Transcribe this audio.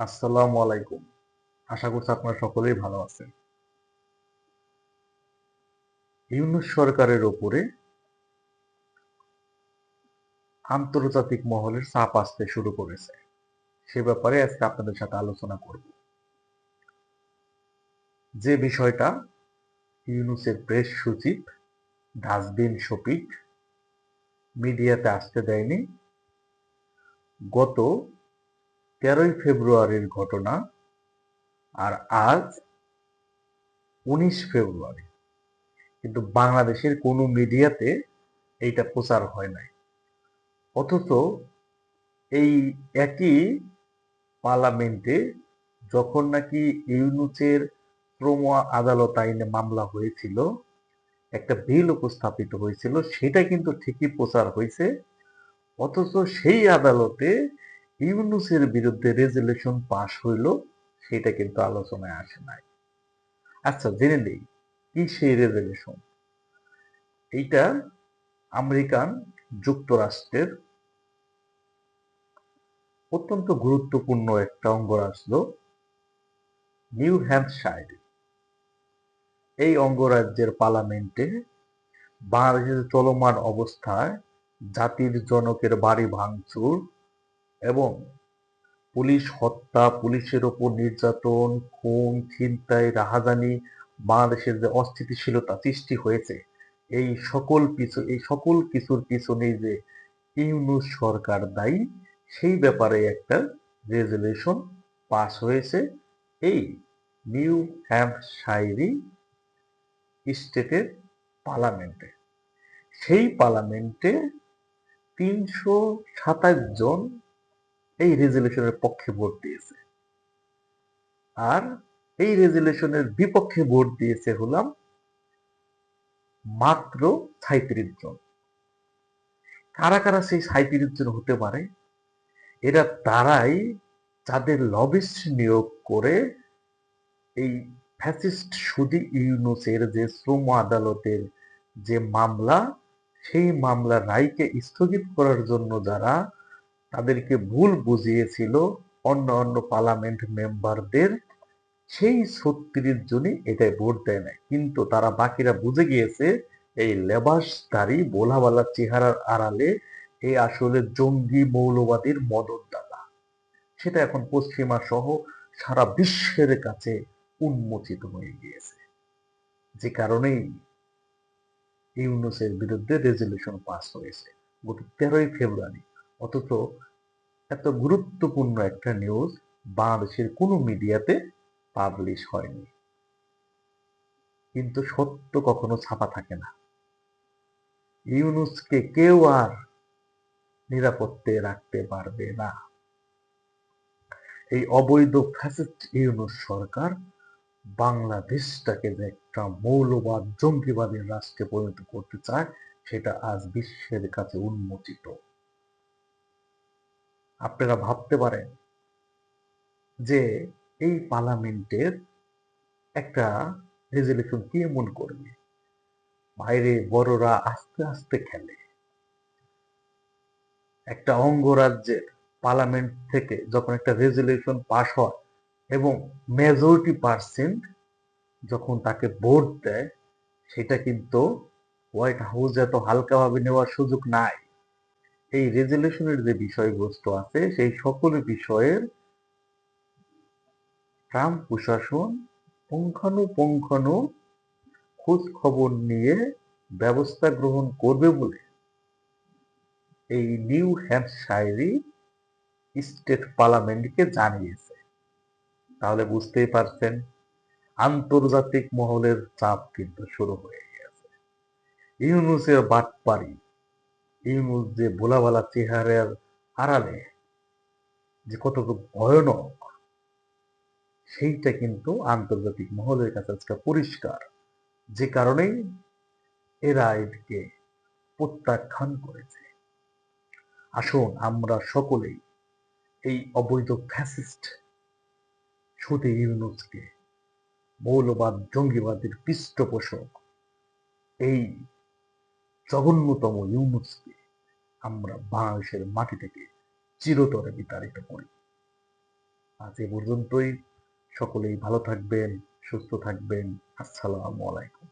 আসসালামু আলাইকুম। আশা করছি আপনারা সকলেই ভালো আছেন। ইউনুস সরকারের ওপরে আন্তর্জাতিক মহলের চাপ আসতে শুরু করেছে। সে ব্যাপারে আজকে আপনাদের সাথে আলোচনা করব। যে বিষয়টা ইউনুসের প্রেস সচিব ডাস্টবিন শফিক মিডিয়াতে আসতে দেয়নি, গত তেরোই ফেব্রুয়ারির ঘটনা আর আজ উনিশ ফেব্রুয়ারি। কিন্তু বাংলাদেশের কোনো মিডিয়াতে এইটা প্রচার হয় নাই। অথচ এই একই পার্লামেন্টে যখন নাকি ইউনুচের শ্রম আদালত আইনে মামলা হয়েছিল, একটা বিল উপস্থাপিত হয়েছিল, সেটা কিন্তু ঠিকই প্রচার হয়েছে। অথচ সেই আদালতে ইউনুসের বিরুদ্ধে রেজুলেশন পাশ হইল, সেটা কিন্তু আলোচনায় আসে নাই। আচ্ছা জেনে নেই কি সেই রেজুলেশন এইটা আমেরিকান যুক্তরাষ্ট্রের অত্যন্ত গুরুত্বপূর্ণ একটা অঙ্গরাজ্য নিউ হ্যাম্পশায়ার। এই অঙ্গরাজ্যের পার্লামেন্টে বাংলাদেশের চলমান অবস্থায় জাতির জনকের বাড়ি ভাঙচুর এবং পুলিশ হত্যা, পুলিশের ওপর নির্যাতন, খুন, ছিনতাই, রাহাজানি, বাংলাদেশের যে অস্থিতিশীলতা সৃষ্টি হয়েছে, এই সকল পিছু, এই সকল কিছুর পিছনে যে ইউনুস সরকার দায়ী, সেই ব্যাপারে একটা রেজুলেশন পাস হয়েছে। এই নিউ হ্যাম্পশায়ারি স্টেটের পার্লামেন্টে। সেই পার্লামেন্টে তিনশো সাতাশ জন এই রেজুলেশনের পক্ষে ভোট দিয়েছে। আর এই রেজুলেশনের বিপক্ষে ভোট দিয়েছে হলাম মাত্র সাঁত্রিশ জন। কারা কারা সেই সাঁত্রিশ জন হতে পারে? এরা তারাই যাদের লবিস্ট নিয়োগ করে এই ফ্যাসিস্ট সুদি ইউনুসের যে শ্রম আদালতের যে মামলা, সেই মামলার রায়কে স্থগিত করার জন্য যারা তাদেরকে ভুল বুঝিয়েছিল অন্য অন্য পার্লামেন্ট মেম্বারদের সেই ছত্রিশ জনই এটাই ভোট দেয় না কিন্তু তারা বাকিরা বুঝে গিয়েছে, এই লেবাসধারী বোলাওয়ালা চেহারার আড়ালে এই আসলে জঙ্গি মৌলবাদীর মদতদাতা। সেটা এখন পশ্চিমা সহ সারা বিশ্বের কাছে উন্মোচিত হয়ে গিয়েছে। যে কারণেই ইউনুসের বিরুদ্ধে রেজলিউশন পাস হয়েছে। গত তেরোই ফেব্রুয়ারি অথচ এত গুরুত্বপূর্ণ একটা নিউজ বাংলাদেশের কোনো মিডিয়াতে পাবলিশ হয়নি। কিন্তু সত্য কখনো ছাপা থাকে না। ইউনুসকে কেউ আর নিরাপত্তে রাখতে পারবে না। এই অবৈধ ফ্যাসিস্ট ইউনুস সরকার বাংলাদেশটাকে যে একটা মৌলবাদ, জঙ্গিবাদের রাষ্ট্রে পরিণত করতে চায়, সেটা আজ বিশ্বের কাছে উন্মোচিত। আপনারা ভাবতে পারেন যে এই পার্লামেন্টের একটা রেজলিউশন কি এমন করবে? বাইরে বড়রা আস্তে আস্তে খেলে। একটা অঙ্গরাজ্যের পার্লামেন্ট থেকে যখন একটা রেজলিউশন পাশ হয় এবং মেজরিটি পার্সেন্ট যখন তাকে ভোট দেয়, সেটা কিন্তু হোয়াইট হাউস এত হালকাভাবে নেওয়ার সুযোগ নাই। এই রেজলিউশনের যে বিষয়বস্তু আছে, সেই সকল বিষয়ের ট্রাম্প প্রশাসন পুঙ্খানুপুঙ্খানু খোঁজ খবর নিয়ে ব্যবস্থা গ্রহণ করবে বলে এই নিউ হ্যাম্পশায়ারি স্টেট পার্লামেন্টকে জানিয়েছে। তাহলে বুঝতেই পারছেন, আন্তর্জাতিক মহলের চাপ কিন্তু শুরু হয়ে গেছে। ইউনুসের বাটপাড়ি ইউনুস যে বোলাবালা চেহারার আড়ালে যে কতটুকু ভয়ানক, সেইটা কিন্তু আন্তর্জাতিক মহলের কাছে আজকে পরিষ্কার। যে কারণেই এরা এটিকে প্রত্যাখ্যান করেছে। আসুন আমরা সকলেই এই অবৈধ ফ্যাসিস্ট সুদে ইউনুসকে মৌলবাদ, জঙ্গিবাদের পৃষ্ঠপোষক এই জঘন্যতম ইউনুসকে আমরা বাংলাদেশের মাটি থেকে চিরতরে বিতাড়িত করি। আজ এ পর্যন্তই। সকলেই ভালো থাকবেন, সুস্থ থাকবেন। আসসালামু আলাইকুম।